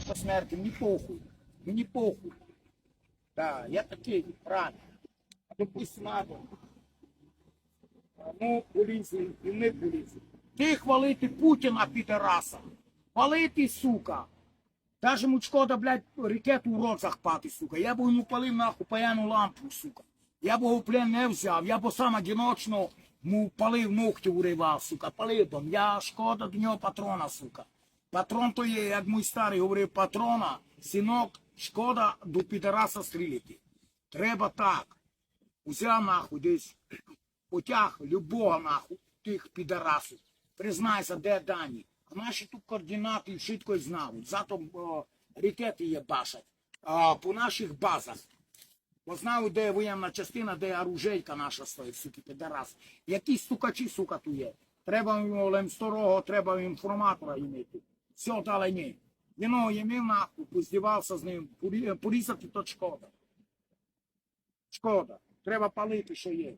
що смерті, мені похуй. Мені похуй. Да, я такий, правильно. А то пусть надо. Ну, поліції, і не поліції. Ти хвалити Путіна, підараса. Хвалити, сука. Даже йому шкода, блядь, ракету в рот захпати, сука. Я б йому палив нахуй паяну лампу, сука. Я б його плен не взяв, я б сам одиночно му палив ногті уривав, сука, палив б. Я шкода до нього патрона, сука. Патрон то є, як мій старий говорив, патрона, синок, шкода до підараса стріляти. Треба так. Узяв нахуй десь, потяг любого нахуй, тих підарасів. Признайся, де дані. А наші тут координати швидко знають. Зато о, ракети є башать. А, по наших базах. Бо знаю, де воєнна частина, де оружейка наша стоїть, суки, підарас. Які стукачі, сука, тут є. Треба їм старого, треба інформатора імити. Все, але ні. Він його імів нахуй, поздівався з ним, порізати то шкода. Шкода. Треба палити, що є.